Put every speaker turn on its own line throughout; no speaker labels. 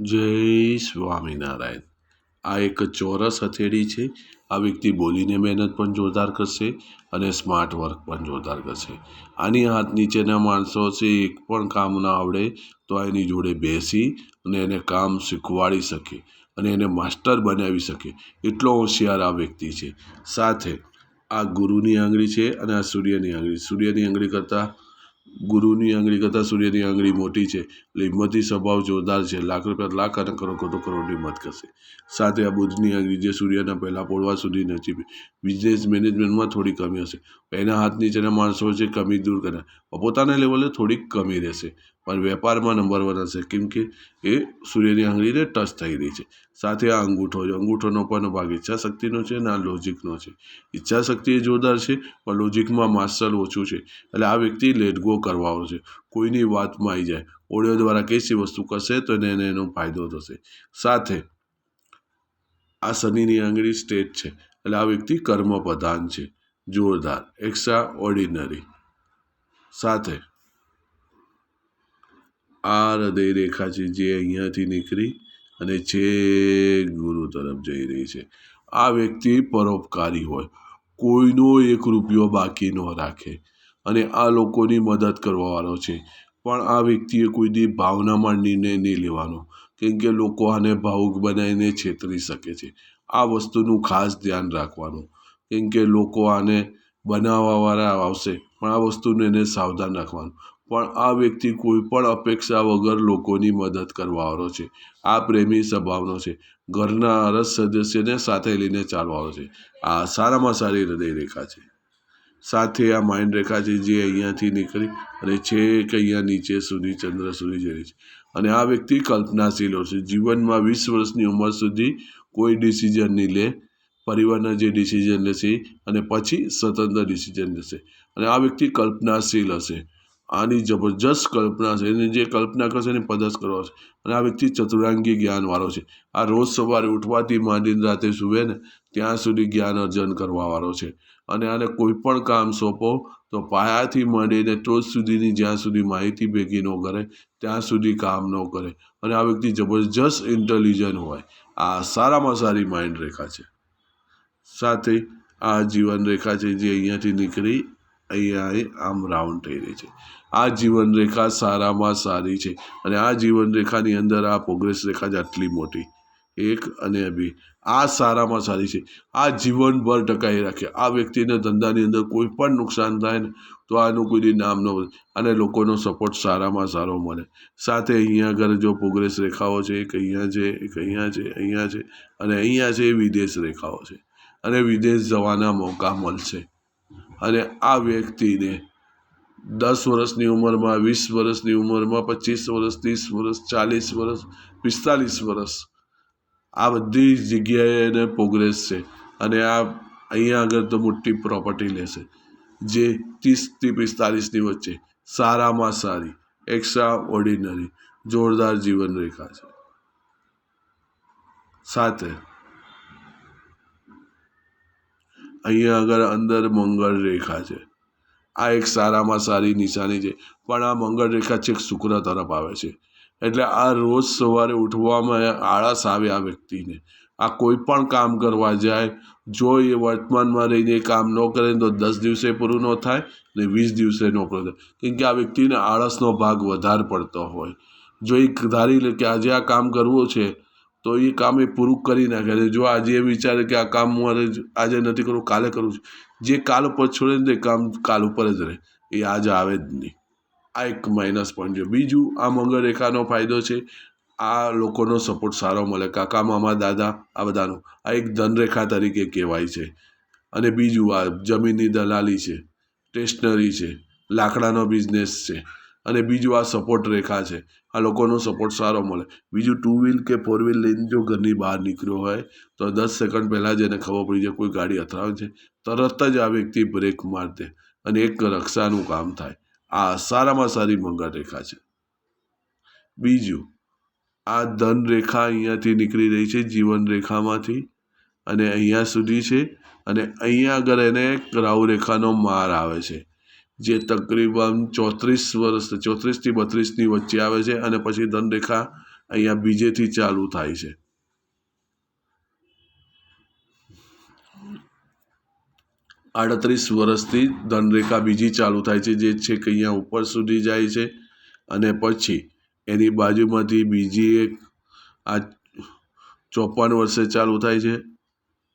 જય સ્વામિનારાયણ. આ એક ચોરસ હથેળી છે. આ વ્યક્તિ બોલીને મહેનત પણ જોરદાર કરશે અને સ્માર્ટ વર્ક પણ જોરદાર કરશે. આની હાથ નીચેના માણસો છે, એક પણ કામ ના આવડે તો એની જોડે બેસી અને એને કામ શીખવાડી શકે અને એને માસ્ટર બનાવી શકે. એટલો હોશિયાર આ વ્યક્તિ છે. સાથે આ ગુરુની આંગળી છે અને આ સૂર્યની આંગળી. સૂર્યની આંગળી કરતાં ગુરુની આંગળી કરતાં સૂર્યની આંગળી મોટી છે, એટલે હિંમતી સ્વભાવ જોરદાર છે. લાખ રૂપિયા, લાખ અને કરોડ કરોડો કરોડની હિંમત કરશે. સાથે આ બુધની આંગળી જે સૂર્યના પહેલાં પોળવા સુધી નથી બિઝનેસ મેનેજમેન્ટમાં થોડી કમી હશે. એના હાથ નીચેના માણસો છે, કમી દૂર કરે. પોતાના લેવલે થોડીક કમી રહેશે. પણ વેપારમાં નંબર વન હશે. કેમ કે એ સૂર્યની આંગળીને ટચ થઈ રહી છે. સાથે આ અંગૂઠો છે. અંગૂઠોનો પણ ભાગ ઈચ્છા શક્તિનો છે અને આ લોજિકનો છે. ઈચ્છા શક્તિ એ જોરદાર છે, પણ લોજિકમાં માસ્ટર ઓછું છે. એટલે આ વ્યક્તિ લેટગો કરવાનો છે. કોઈની વાતમાં આવી જાય. ઓડિયો દ્વારા કેસી વસ્તુ કરશે તો એને એનો ફાયદો થશે. સાથે આ શનિની આંગળી સ્ટેટ છે. એટલે આ વ્યક્તિ કર્મ પ્રધાન છે. જોરદાર. એક્સ્ટ્રા ઓર્ડિનરી સાથે આ હૃદય રેખા છે જે અહીંયાથી નીકળી અને છે ગુરુ તરફ જઈ રહી છે. આ વ્યક્તિ પરોપકારી હોય, કોઈનો એક રૂપિયો બાકી ન રાખે અને આ લોકોની મદદ કરવાવાળો છે. પણ આ વ્યક્તિએ કોઈ દી ભાવનામાં નિર્ણય નહીં લેવાનો, કેમ કે લોકો આને ભાવુક બનાવીને છેતરી શકે છે. આ વસ્તુનું ખાસ ધ્યાન રાખવાનું, કેમ કે લોકો આને બનાવવાવાળા આવશે, પણ આ વસ્તુને એને સાવધાન રાખવાનું. પણ આ વ્યક્તિ કોઈ પણ અપેક્ષા વગર લોકોની મદદ કરવાવાળો છે. આ પ્રેમી સ્વભાવનો છે. ઘરના અરસ સદસ્યને સાથે લઈને ચાલવાનો છે. આ સારામાં સારી હૃદય રેખા છે. સાથે આ માઇન્ડ રેખા છે જે અહીંયાથી નીકળી અને છેક અહીંયા નીચે સુધી, ચંદ્ર સુધી જઈ છે. અને આ વ્યક્તિ કલ્પનાશીલ છે. જીવનમાં વીસ વર્ષની ઉંમર સુધી કોઈ ડિસિઝન નહીં લે. પરિવારના જે ડિસિઝન લેશે અને પછી સ્વતંત્ર ડિસિઝન લેશે. અને આ વ્યક્તિ કલ્પનાશીલ હશે. આની જબરજસ્ત કલ્પના છે. એની જે કલ્પના કરશે એને પદસ કરવા છે. અને આ વ્યક્તિ ચતુરાંગી જ્ઞાનવાળો છે. આ રોજ સવારે ઉઠવાથી માંડીને રાતે સુવે ને, ત્યાં સુધી જ્ઞાન અર્જન કરવાવાળો છે. અને આને કોઈ પણ કામ સોંપો, તો પાયાથી માંડીને ટોચ સુધીની જ્યાં સુધી માહિતી ભેગી ન કરે, ત્યાં સુધી કામ ન કરે. અને આ વ્યક્તિ જબરજસ્ત ઇન્ટેલિજન્ટ હોય. આ સારામાં સારી માઇન્ડ રેખા છે. સાથે આ જીવન રેખા છે, જે અહીંયાથી નીકળી અહીંયા આમ રાઉન્ડ થઈ રહી છે. આ જીવન રેખા સારામાં સારી છે અને આ જીવન રેખાની અંદર આ પ્રોગ્રેસ રેખા છે આટલી મોટી. એક અને બી. આ સારામાં સારી છે. આ જીવનભર ટકાવી રાખે. આ વ્યક્તિને ધંધાની અંદર કોઈ પણ નુકસાન થાય ને તો આનું કોઈ નામ ન અને લોકોનો સપોર્ટ સારામાં સારો મળે. સાથે અહીંયા આગળ જો પ્રોગ્રેસ રેખાઓ છે, એક અહીંયા છે, એક અહીંયા છે અહીંયા છે અને અહીંયા છે એ વિદેશ રેખાઓ છે. અને વિદેશ જવાના મોકા મળશે. અને આ વ્યક્તિને દસ વર્ષની ઉંમરમાં, વીસ વર્ષની ઉંમરમાં, પચીસ વર્ષ, ત્રીસ વર્ષ, ચાલીસ વર્ષ, પિસ્તાલીસ વર્ષ, આ બધી જગ્યાએ એને પ્રોગ્રેસ છે. અને આ અહીંયા આગળ તો મોટી પ્રોપર્ટી લેશે જે ત્રીસથી પિસ્તાલીસની વચ્ચે, સારામાં સારી એક્સ્ટ્રા ઓર્ડિનરી જોરદાર જીવન રેખા છે. સાથે અહીંયા આગળ અંદર મંગળ રેખા છે. આ એક સારામાં સારી નિશાની છે. પણ આ મંગળ રેખા છેક શુક્ર તરફ આવે છે. એટલે આ રોજ સવારે ઉઠવામાં આળસ આવે આ વ્યક્તિને. આ કોઈ પણ કામ કરવા જાય, જો એ વર્તમાનમાં રહીને કામ ન કરે તો દસ દિવસે પૂરું ન થાય ને વીસ દિવસે ન પૂરું થાય. કેમ કે આ વ્યક્તિને આળસનો ભાગ વધારે પડતો હોય. જો એ ધારી લે કે આજે આ કામ કરવું છે તો એ કામ એ પૂરું કરી નાખે છે. જો આજે એ વિચારે કે આ કામ મારે આજે નથી કરવું કાલે કરવું છે. જે કાલ ઉપર છોડે ને તે કામ કાલ ઉપર જ રહે. એ આજે આવે જ નહીં. આ એક માઇનસ પોઈન્ટ છે. બીજું, આ મંગળ રેખાનો ફાયદો છે. આ લોકોનો સપોર્ટ સારો મળે. કાકા, મામા, દાદા, આ બધાનો. આ એક ધનરેખા તરીકે કહેવાય છે. અને બીજું, આ જમીનની દલાલી છે. સ્ટેશનરી છે. લાકડાનો બિઝનેસ છે. અને બીજું આ સપોર્ટ રેખા છે. આ લોકોનો સપોર્ટ સારો મળે. બીજું ટુ વ્હીલ કે ફોર વ્હીલ લઈને જો ઘરની બહાર નીકળ્યો હોય, તો દસ સેકન્ડ પહેલાં જ એને ખબર પડી જાય કોઈ ગાડી અથડાવે છે. તરત જ આ વ્યક્તિ બ્રેક મારી દે અને એક રક્ષાનું કામ થાય. આ સારામાં સારી મંગળ રેખા છે. બીજું, આ ધન રેખા અહીંયાથી નીકળી રહી છે, જીવન રેખામાંથી અને અહીંયા સુધી છે અને અહીંયા આગળ એને રાહુ રેખાનો માર આવે છે. જે તકરીબન ચોત્રીસ વર્ષ, ચોત્રીસથી બત્રીસની વચ્ચે આવે છે અને પછી ધનરેખા અહીંયા બીજેથી ચાલુ થાય છે. આડત્રીસ વર્ષથી ધનરેખા બીજી ચાલુ થાય છે, જે છેક અહીંયા ઉપર સુધી જાય છે અને પછી એની બાજુમાંથી બીજી એક આ ચોપન વર્ષે ચાલુ થાય છે,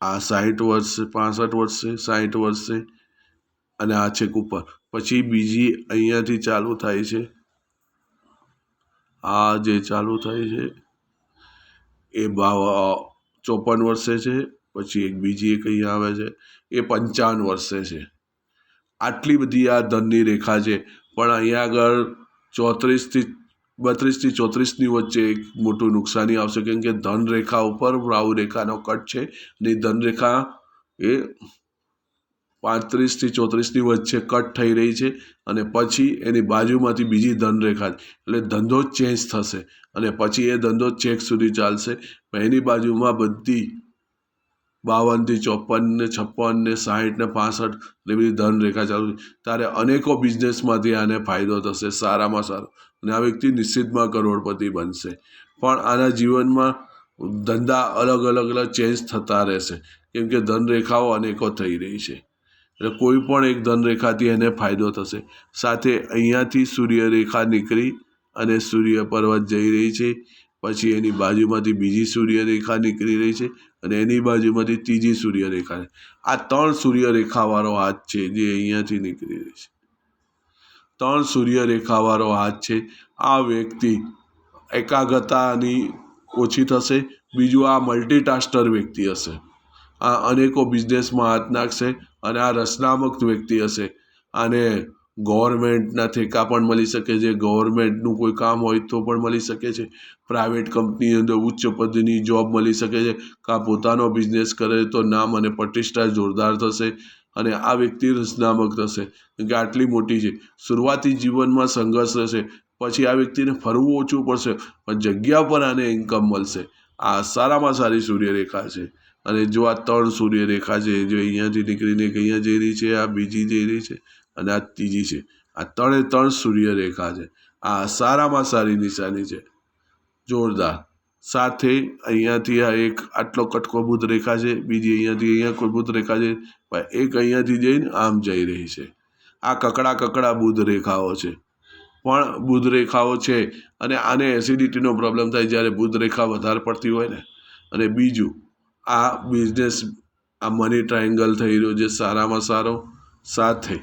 આ સાહીઠ વર્ષે, પાસઠ વર્ષે, સાહીઠ વર્ષે અને આ છેક ઉપર. પછી બીજી અહીંયાથી ચાલુ થાય છે. આ જે ચાલુ થાય છે, એ ભાવ ચોપન વર્ષે છે, પછી એક બીજી એક અહીંયા આવે છે, એ પંચાવન વર્ષે છે. આટલી બધી આ ધનની રેખા છે, પણ અહીંયા આગળ ચોત્રીસથી, બત્રીસથી ચોત્રીસની વચ્ચે એક મોટું નુકસાની આવશે, કેમ કે ધન રેખા ઉપર રાહુ રેખાનો કટ છે અને ધન રેખા એ પાંત્રીસથી ચોત્રીસની વચ્ચે કટ થઈ રહી છે અને પછી એની બાજુમાંથી બીજી ધનરેખા એટલે ધંધો ચેન્જ થશે અને પછી એ ધંધો ચેક સુધી ચાલશે. એની બાજુમાં બધી બાવનથી ચોપન ને છપ્પન ને સાહીઠ ને પાસઠ એવી બધી ધનરેખા ચાલુ ત્યારે અનેકો બિઝનેસમાંથી આને ફાયદો થશે, સારામાં સારો. અને આ વ્યક્તિ નિશ્ચિતમાં કરોડપતિ બનશે. પણ આના જીવનમાં ધંધા અલગ અલગ અલગ ચેન્જ થતા રહેશે. કેમ કે ધનરેખાઓ અનેકો થઈ રહી છે. એટલે કોઈ પણ એક ધનરેખાથી એને ફાયદો થશે. સાથે અહીંયાથી સૂર્યરેખા નીકળી અને સૂર્ય પર્વત જઈ રહી છે. પછી એની બાજુમાંથી બીજી સૂર્યરેખા નીકળી રહી છે અને એની બાજુમાંથી ત્રીજી સૂર્યરેખા આ ત્રણ સૂર્યરેખાવાળો હાથ છે જે અહીંયાથી નીકળી રહી છે. ત્રણ સૂર્યરેખાવાળો હાથ છે. આ વ્યક્તિ એકાગ્રતાની ઓછી થશે, બીજું આ મલ્ટીટાસ્ટર વ્યક્તિ હશે. આ અનેકો બિઝનેસમાં હાથ નાખશે અને આ રચનાત્મક વ્યક્તિ હશે. આને ગવર્મેન્ટના ઠેકા પણ મળી શકે છે. ગવર્મેન્ટનું કોઈ કામ હોય તો પણ મળી શકે છે. પ્રાઇવેટ કંપની અંદર ઉચ્ચ પદની જોબ મળી શકે છે. કાં પોતાનો બિઝનેસ કરે તો નામ અને પ્રતિષ્ઠા જોરદાર થશે અને આ વ્યક્તિ રચનાત્મક થશે કેમ કે આટલી મોટી છે. શરૂઆતી જીવનમાં સંઘર્ષ રહેશે. પછી આ વ્યક્તિને ફરવું ઓછું પડશે. પણ જગ્યા પર આને ઇન્કમ મળશે. આ સારામાં સારી સૂર્યરેખા છે. અને જો આ ત્રણ સૂર્યરેખા છે, જો અહીંયાથી નીકળીને અહીંયા જઈ રહી છે, આ બીજી જઈ રહી છે અને આ ત્રીજી છે. આ ત્રણે ત્રણ સૂર્યરેખા છે. આ સારામાં સારી નિશાની છે. જોરદાર. સાથે અહીંયાથી આ એક આટલો કટકો બુધ રેખા છે, બીજી અહીંયાથી અહીંયા કોઈ બુધ રેખા છે એક અહીંયાથી જઈને આમ જઈ રહી છે. આ કકડા કકડા બુધ રેખાઓ છે. પણ બુધ રેખાઓ છે અને આને એસિડિટીનો પ્રોબ્લેમ થાય જ્યારે બુધ રેખા વધારે પડતી હોય ને. અને બીજું, આ બિઝનેસ આ મની ટ્રાયંગલ થઈ રહ્યો છે સારામાં સારો, સાથે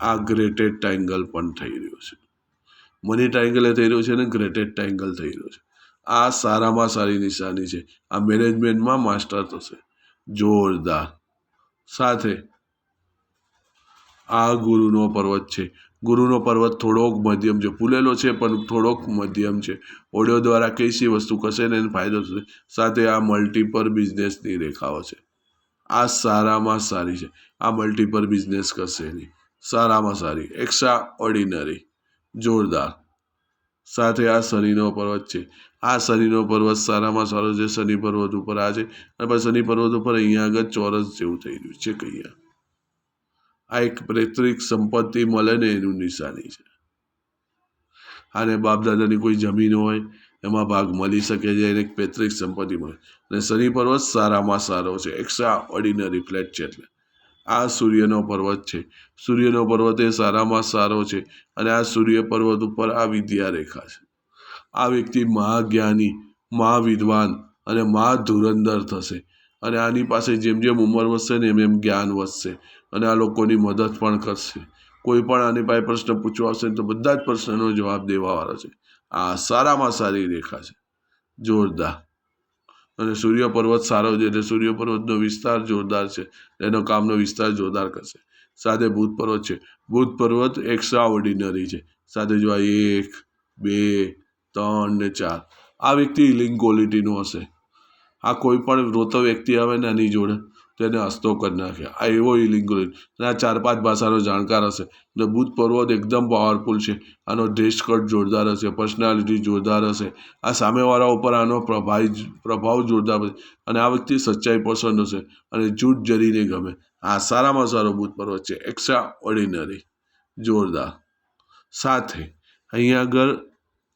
આ ગ્રેટેડ ટ્રાયંગલ પણ થઈ રહ્યો છે. મની ટ્રાયંગલ થઈ રહ્યો છે અને ગ્રેટેડ ટ્રાયંગલ થઈ રહ્યો છે. આ સારામાં સારી નિશાની છે. આ મેનેજમેન્ટમાં માસ્ટર થશે. જોરદાર. સાથે આ ગુરુનો પર્વત છે. ગુરુનો પર્વત થોડોક મધ્યમ છે. ફૂલેલો છે, પણ થોડોક મધ્યમ છે. ઓડિયો દ્વારા કઈ વસ્તુ કરશે ને એને ફાયદો થશે? સાથે આ મલ્ટીપર બિઝનેસની રેખાઓ છે. આ સારામાં સારી છે. આ મલ્ટીપર બિઝનેસ કરશે એની સારામાં સારી. એક્સ્ટ્રા ઓર્ડિનરી જોરદાર. સાથે આ શનિનો પર્વત છે. આ શનિનો પર્વત સારામાં સારો છે. શનિ પર્વત ઉપર આ છે. અને પછી શનિ પર્વત ઉપર અહીંયા આગળ ચોરસ જેવું થઈ રહ્યું છે કહીએ આ એક પૈતૃક સંપત્તિ મળે ને એનું નિશાની છે. આને બાપદાદાની કોઈ જમીન હોય, એમાં ભાગ મળી શકે છે, એને પૈતૃક સંપત્તિ મળે. અને શનિ પર્વત સારામાં સારો છે એક્સ્ટ્રા ઓર્ડિનરી ફ્લેટ છે એટલે. આ સૂર્યનો પર્વત છે. સૂર્યનો પર્વત એ સારામાં સારો છે અને આ સૂર્ય પર્વત ઉપર આ વિદ્યા રેખા છે. આ વ્યક્તિ મહાજ્ઞાની, મહાવિદ્વાન અને મહાધુરંધર થશે. અને આની પાસે જેમ જેમ ઉંમર વધશે ને એમ એમ જ્ઞાન વધશે. અને આ લોકોની મદદ પણ કરશે. કોઈ પણ આની પાસે પ્રશ્ન પૂછવા આવશે તો બધા જ પ્રશ્નનો જવાબ દેવાવાળો છે. આ સારામાં સારી રેખા છે. જોરદાર. અને સૂર્ય પર્વત સારો છે એટલે સૂર્ય પર્વતનો વિસ્તાર જોરદાર છે. એનો કામનો વિસ્તાર જોરદાર કરશે. સાથે ભૂત પર્વત છે. ભૂત પર્વત એક્સ્ટ્રા ઓર્ડિનરી છે. સાથે જો એક, બે, ત્રણ ને ચાર. આ વ્યક્તિ હિલિંગ ક્વોલિટીનું હશે. આ કોઈ પણ રોતો વ્યક્તિ આવે ને એની જોડે, તો એને હસ્તો કરી નાખે. આ એવો હિલિંગ અને આ ચાર પાંચ ભાષાનો જાણકાર હશે. ને બુદ્ધ પર્વત એકદમ પાવરફુલ છે. આનો ડ્રેસ કટ જોરદાર હશે પર્સનાલિટી જોરદાર હશે. આ સામેવાળા ઉપર આનો પ્રભાવ પ્રભાવ જોરદાર હશે. અને આ વ્યક્તિ સચ્ચાઈ પસંદ હશે. અને જૂઠ જરીને ગમે. આ સારામાં સારો બુદ્ધ પર્વત છે. એક્સ્ટ્રા ઓર્ડિનરી જોરદાર. સાથે અહીંયા આગળ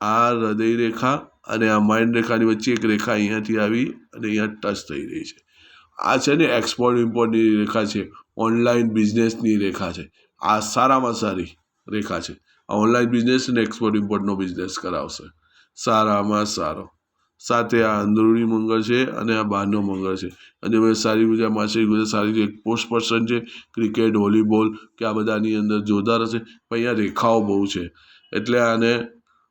આ હૃદય રેખા અને આ માઇન્ડ રેખાની વચ્ચે એક રેખા અહીંયાથી આવી અને અહીંયા ટચ થઈ રહી છે. આ છે ને એક્સપોર્ટ ઇમ્પોર્ટની રેખા છે. ઓનલાઈન બિઝનેસની રેખા છે. આ સારામાં સારી રેખા છે. આ ઓનલાઈન બિઝનેસ અને એક્સપોર્ટ ઇમ્પોર્ટનો બિઝનેસ કરાવશે. સારામાં સારો. સાથે આ અંદરૂની મંગળ છે અને આ બહારનો મંગળ છે. અને હવે સારી ગુજરાત માસ્ટરી ગુજરાત સારી એક પોસ્ટ પર્સન છે ક્રિકેટ વોલીબોલ કે આ બધાની અંદર જોરદાર હશે. પણ અહીંયા રેખાઓ બહુ છે. એટલે આને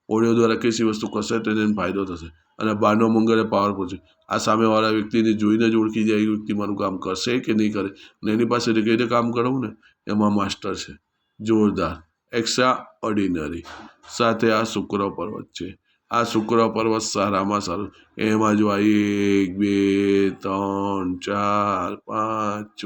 ઓડિયો દ્વારા કઈ વસ્તુ કરશે એને ફાયદો થશે. અને બહારનો મંગળ એ પાવરફુલ છે આ સામેવાળા વ્યક્તિને જોઈને જ ઓળખી જાય એ વ્યક્તિ મારું કામ કરશે કે નહીં કરે. અને એની પાસેથી કઈ રીતે કામ કરવું ને? એમાં માસ્ટર છે. જોરદાર. એક્સ્ટ્રા ઓર્ડિનરી સાથે આ શુક્ર પર્વત છે. આ શુક્ર પર્વત સારામાં સારું. એમાં જો આ એક, બે, ત્રણ, ચાર, પાંચ, છ.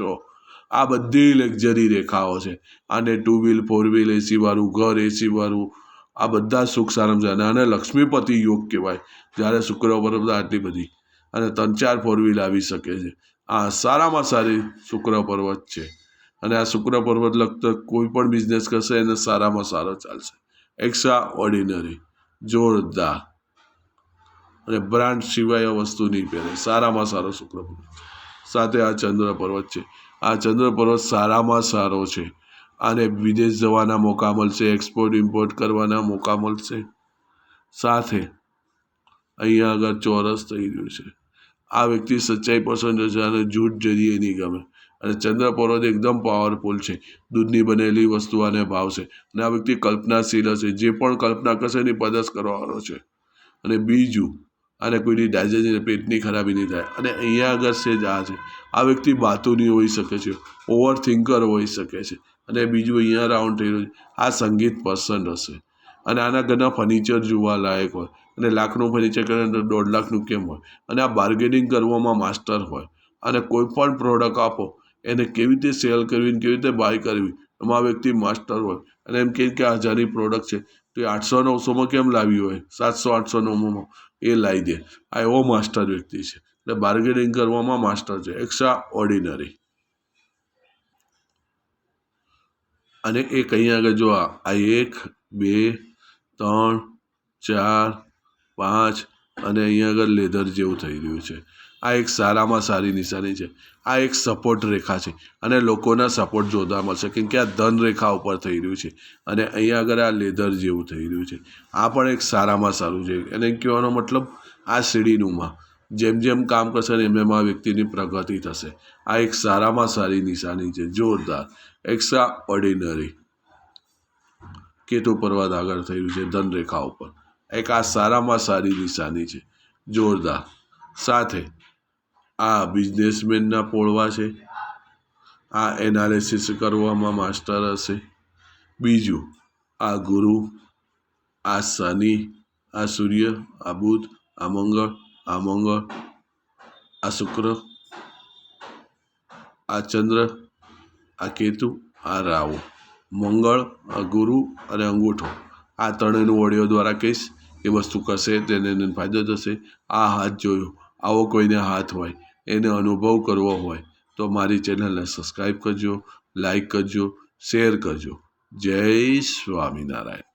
આ બધી લક્ઝરી રેખાઓ છે. આને two wheel four wheel AC વાળું ઘર એસી વાળું આ બધા સુખ સારામાં અને આને લક્ષ્મીપતિ યોગ કહેવાય. જ્યારે શુક્ર પર્વત આટલી બધી. અને ત્રણ ચાર ફોર વ્હીલ આવી શકે છે. આ સારામાં સારી શુક્ર પર્વત છે. અને આ શુક્ર પર્વત લગતો કોઈ પણ બિઝનેસ કરશે, એને સારામાં સારો ચાલશે. એક્સ્ટ્રા ઓર્ડિનરી જોરદાર. અને બ્રાન્ડ સિવાય આ વસ્તુ નહીં પહેરે. સારામાં સારો શુક્ર પર્વત. સાથે આ ચંદ્ર પર્વત છે. આ ચંદ્ર પર્વત સારામાં સારો છે. આને વિદેશ જવાના મોકા મળશે એક્સપોર્ટ ઇમ્પોર્ટ કરવાના મોકા મળશે. સાથે અહીંયા આગળ ચોરસ થઈ રહ્યું છે. આ વ્યક્તિ સચ્ચાઈ પસંદ છે અને જૂઠ જરીએ નહીં ગમે. અને ચંદ્ર પર્વત એકદમ પાવરફુલ છે. દૂધની બનેલી વસ્તુ આને ભાવશે અને આ વ્યક્તિ કલ્પનાશીલ હશે, જે પણ કલ્પના કરશે એની પદસ કરવાનો છે. અને બીજું, અને કોઈની ડાયજેશન પેટની ખરાબી નહીં થાય. અને અહીંયા આગળ છે જ આ છે. આ વ્યક્તિ બાતુની હોઈ શકે છે ઓવર થિંકર હોઈ શકે છે. અને બીજું અહીંયા રાઉન્ડ થઈ રહ્યું આ સંગીત પસંદ હશે. અને આના ઘરના ફર્નિચર જોવા લાયક હોય. અને લાખનું ફર્નિચર કરે દોઢ લાખનું કેમ હોય? અને આ બાર્ગેનિંગ કરવામાં માસ્ટર હોય. અને કોઈ પણ પ્રોડક્ટ આપો, એને કેવી રીતે સેલ કરવી કેવી રીતે બાય કરવી, એમાં વ્યક્તિ માસ્ટર હોય. અને એમ કહે કે આ હજારની પ્રોડક્ટ છે. તો એ આઠસો નવસોમાં કેમ લાવી હોય? સાતસો આઠસો નવમાં એ લાવી દે. આ એવો માસ્ટર વ્યક્તિ છે. એટલે બાર્ગેનિંગ કરવામાં માસ્ટર છે. એક્સ્ટ્રા ઓર્ડિનરી અને એક અહીંયા આગળ, જો આ એક, બે, ત્રણ, ચાર, પાંચ અને અહીંયા આગળ લેધર જેવું થઈ રહ્યું છે. આ એક સારામાં સારી નિશાની છે. આ એક સપોર્ટ રેખા છે. અને લોકોના સપોર્ટ જોતા મળશે. કેમ કે આ ધન રેખા ઉપર થઈ રહ્યું છે. અને અહીંયા આગળ આ લેધર જેવું થઈ રહ્યું છે. આ પણ એક સારામાં સારું છે. એને કહેવાનો મતલબ આ સીડીનુંમાં જેમ જેમ કામ કરશે ને એમ એમ આ વ્યક્તિની પ્રગતિ થશે. આ એક સારામાં સારી નિશાની છે. જોરદાર. એક્સ્ટ્રા ઓર્ડિનરી કેતુ પર્વત આગળ થયું છે ધનરેખા ઉપર. એક આ સારામાં સારી નિશાની છે. જોરદાર. સાથે આ બિઝનેસમેનના પોળવા છે. આ એનાલિસિસ કરવામાં માસ્ટર હશે. બીજું, આ ગુરુ, આ શનિ, આ સૂર્ય, આ બુધ, આ મંગળ આ મંગળ, આ શુક્ર, આ ચંદ્ર આ કેતુ આ રાહુ, મંગળ ગુરુ અને અંગૂઠો. આ ત્રણેયનું ઓડિયો દ્વારા કહીશ એ વસ્તુ કરશે, તેને ફાયદો થશે. આ હાથ જોયો. આવો કોઈને હાથ હોય, એને અનુભવ કરવો હોય, તો મારી ચેનલને સબસ્ક્રાઈબ કરજો લાઈક કરજો, શેર કરજો. જય સ્વામિનારાયણ.